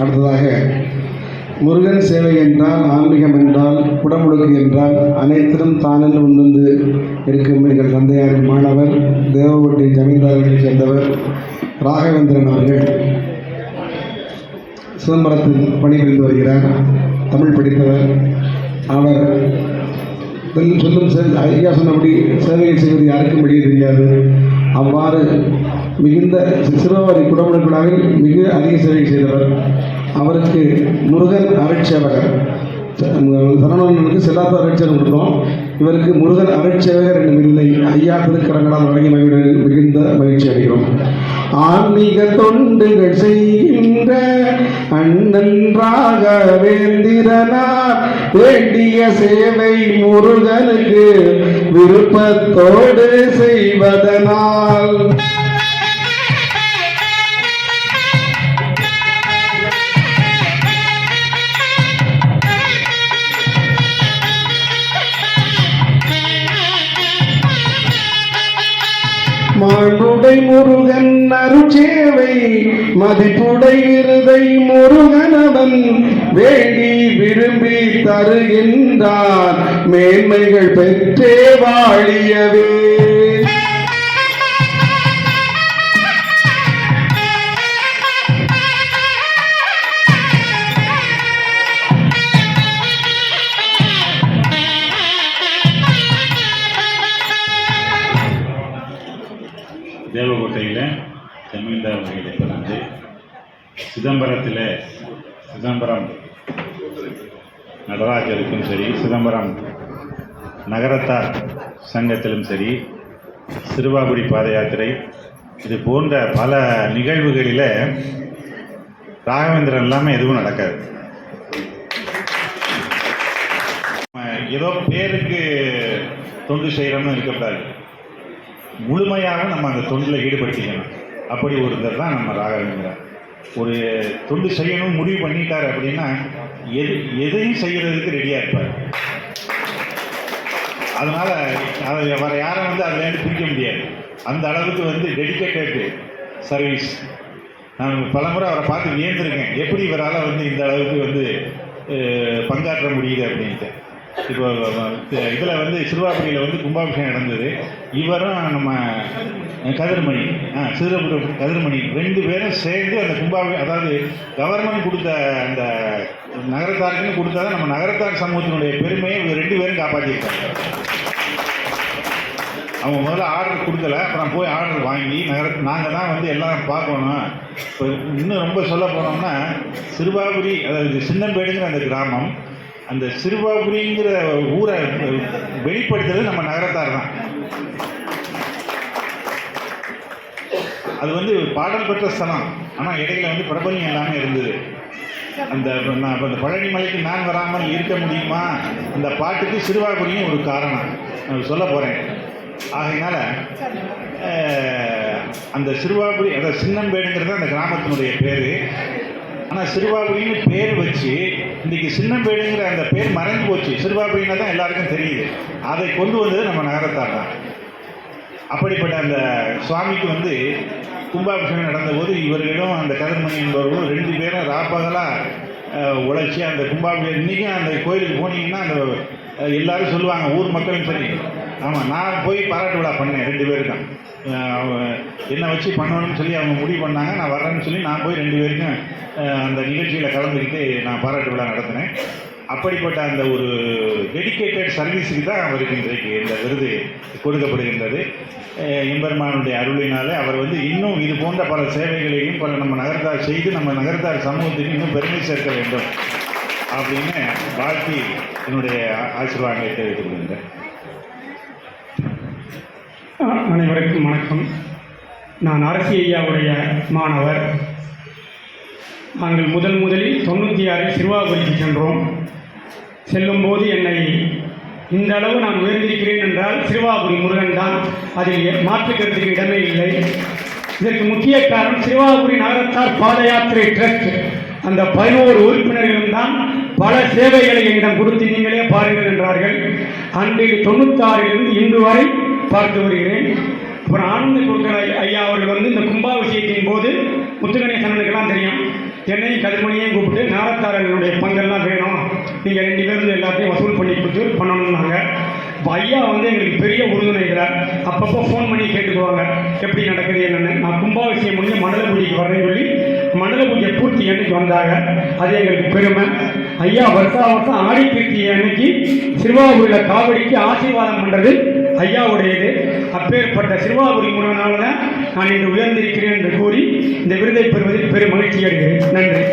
அடுத்ததாக முருகன் சேவை என்றால் ஆன்மீகம் என்றால் குடமுழுக்கு என்றால் அனைத்திலும் தானென்று முன்வந்து இருக்கும் எங்கள் தந்தையாரின் மாணவர் தேவகோட்டை ஜமீன்தார்களைச் சேர்ந்தவர் ராகவேந்திரன் அவர்கள். சிதம்பரத்தில் பணிபுரிந்து வருகிறார் தமிழ் படித்தவர் அவர் சொல்லும் சொல்லும் செல் ஐயா சொன்னபடி சேவையை செய்வது யாருக்கும் வெளியே தெரியாது. அவ்வாறு மிகுந்த சிறுவாரி குடமுழுக்குழாவில் மிக அதிக சேவை செய்தவர். அவருக்கு முருகன் அருட்சேவகர். சரணவனுக்கு செல்லாத்த அருட்சேவகர் கொடுத்தோம். இவருக்கு முருகன் அருட்சேவகர் என்னும் இல்லை ஐயா திருக்கரங்களால் வழங்கி மிகுந்த மகிழ்ச்சி அடைகிறோம். ஆன்மீக தொண்டுகள் செய்கின்ற அண்ணன்றாக வேந்திரனார் வேண்டிய சேவை முருகனுக்கு விருப்பத்தோடு செய்வதனால் மானுடை முருகன் அருச்சேவை மதிப்புடை விருதை முருகனவன் வேண்டி விரும்பி தருகின்றார். மேன்மைகள் பெற்றே வாழியவே. தேவகோட்டையில் ஜமீன்தார் வகையில் பிறந்து சிதம்பரத்தில் சிதம்பரம் நடராஜருக்கும் சரி சிதம்பரம் நகரத்தார் சங்கத்திலும் சரி சிறுவாபுரி பாத யாத்திரை இது போன்ற பல நிகழ்வுகளில் ராகவேந்திரன் இல்லாமல் எதுவும் நடக்காது. நம்ம ஏதோ பேருக்கு தொண்டு செய்கிறோம்னு இருக்கக்கூடாது முழுமையாக நம்ம அந்த தொண்டில் ஈடுபடுத்திக்கணும். அப்படி ஒருத்தர் தான் நம்ம ராகவேந்திரன் ஒரு தொண்டு செய்யணும் முடிவு பண்ணிட்டார் அப்படின்னா எது எதையும் செய்கிறதுக்கு ரெடியாக இருப்பார். அதனால் அதை வேறு யாரும் வந்து அதுலேருந்து பிரிக்க முடியாது. அந்த அளவுக்கு வந்து டெடிக்கேட்டட் சர்வீஸ் நான் பலமுறை அவரை பார்த்து வியந்திருக்கேன். எப்படி இவரால் வந்து இந்த அளவுக்கு வந்து பங்காற்ற முடியுது அப்படின்ட்டு. இப்போ இதில் வந்து சிறுவாபுரியில் வந்து கும்பாபிஷேகம் நடந்தது. இவரும் நம்ம கதிர்மணி. ஆ சிறுபுரம் கதிர்மணி. ரெண்டு பேரும் சேர்ந்து அந்த கும்பாபி அதாவது கவர்மெண்ட் கொடுத்த அந்த நகரத்தாருக்குன்னு கொடுத்தா நம்ம நகரத்தார் சமூகத்தினுடைய பெருமையை இவங்க ரெண்டு பேரும் காப்பாற்றிருக்காங்க அவங்க முதல்ல ஆர்டர் கொடுக்கல அப்புறம் போய் ஆர்டர் வாங்கி நகர நாங்கள் தான் வந்து எல்லாம் பார்க்கணும். இப்போ இன்னும் ரொம்ப சொல்ல போனோம்னா சிறுபாபுரி அதாவது சின்னம்பேடுங்கிற அந்த கிராமம் அந்த சிறுவாபுரிங்கிற ஊரை வெளிப்படுத்துறது நம்ம நகரத்தார் தான். அது வந்து பாடல் பெற்ற ஸ்தலம். ஆனால் இடையில வந்து பிரபலம் எல்லாமே இருந்தது. அந்த நான் பழனி மலைக்கு நான் வராமல் இருக்க முடியுமா? அந்த பாட்டுக்கு சிறுவாபுரியும் ஒரு காரணம். நான் சொல்ல போகிறேன் ஆகையினால அந்த சிறுவாபுரி அதாவது சின்னம்பேடுங்கிறது அந்த கிராமத்தினுடைய பேர். ஆனால் சிறுவாபுரின்னு பேர் வச்சு இன்றைக்கி சின்னம்பேடுங்கிற அந்த பேர் மறைஞ்சு போச்சு. சிறுவாபுரின்னா தான் எல்லாருக்கும் தெரியுது. அதை கொண்டு வந்தது நம்ம நகரத்தார் தான். அப்படிப்பட்ட அந்த சுவாமிக்கு வந்து கும்பாபிஷேகம் நடந்தபோது இவர்களும் அந்த கதிர்மணி என்பவர்களும் ரெண்டு பேரும் ராப்பகலாக உழைச்சி அந்த கும்பாபிஷேகம் இன்றைக்கும் அந்த கோயிலுக்கு போனீங்கன்னா அந்த எல்லாரும் சொல்லுவாங்க ஊர் மக்களும் சரி. ஆமாம் நான் போய் பாராட்டு விழா பண்ணேன் ரெண்டு பேருக்கும் அவங்க என்னை வச்சு பண்ணணும்னு சொல்லி அவங்க முடிவு பண்ணாங்க நான் வர்றேன்னு சொல்லி நான் போய் ரெண்டு பேருக்கும் அந்த நிகழ்ச்சியில் கலந்துக்கிட்டு நான் பாராட்டு விழா நடத்தினேன். அப்படிப்பட்ட அந்த ஒரு டெடிக்கேட்டட் சர்வீஸுக்கு தான் அவருக்கு இன்றைக்கு இந்த விருது கொடுக்கப்படுகின்றது. எம்பெருமானுடைய அருளினாலே அவர் வந்து இன்னும் இது போன்ற பல சேவைகளையும் பல நம்ம நகர்த்தார் செய்து நம்ம நகர்த்தார் சமூகத்துக்கு இன்னும் பெருமை சேர்க்க வேண்டும். அப்படின்னு வாழ்த்தி என்னுடைய ஆசீர்வாதங்களை தெரிவித்துக் கொள்கின்றேன் அனைவருக்கும் வணக்கம். நான் அரசி ஐயாவுடைய மாணவர். நாங்கள் முதல் முதலில் தொண்ணூற்றி ஆறில் சிறுவாபுரிக்கு சென்றோம். செல்லும்போது என்னை இந்த அளவு நான் உயர்ந்திருக்கிறேன் என்றால் சிறுவாபுரி முருகன் தான் அதில் எ- இடமே இல்லை. இதற்கு முக்கிய காரணம் சிறுவாபுரி நகரத்தார் பாத யாத்திரை ட்ரஸ்ட். அந்த பதினோரு உறுப்பினர்களும் தான் பல சேவைகளை என்னிடம் கொடுத்து நீங்களே பாருங்கள் என்றார்கள். அன்றைக்கு தொண்ணூத்தாறிலிருந்து இன்று வரை பார்த்து வருகிறேன். அப்புறம் ஆனந்த குருக்கள் ஐயா அவர்கள் வந்து இந்த கும்பாபிஷேகத்தின் போது முத்துகணேசனுக்கெல்லாம் தெரியும். என்னையும் கதிர்மணியையும் கூப்பிட்டு நாரத்தாரர்களுடைய பங்கெல்லாம் வேணும். நீங்கள் ரெண்டு பேரும் எல்லாத்தையும் வசூல் பண்ணி கொடுத்து பண்ணணும்னாங்க. இப்போ ஐயா வந்து எங்களுக்கு பெரிய உறுதுணைகிறார் அப்பப்போ ஃபோன் பண்ணி கேட்டுக்குவாங்க. எப்படி நடக்குது என்னென்னு. நான் கும்பாபிஷேகம் முடிஞ்சு மண்டல பூஜைக்கு வரேன்னு சொல்லி மண்டல பூஜை பூர்த்தி அன்னைக்கு வந்தாங்க. அது எங்களுக்கு பெருமை. ஐயா வருஷா வருஷம் ஆடி பூர்த்தி அன்னைக்கு சிறுவாபுரியில் காவடிக்கு ஆசீர்வாதம் பண்ணுறது ஐயாவுடையது. அப்பேற்பட்ட சிறுவாபுரி முருகனால நான் இன்று உயர்ந்திருக்கிறேன் என்று கூறி இந்த விருதை பெறுவதில் பெரும் மகிழ்ச்சி அடைகிறேன். நன்றி.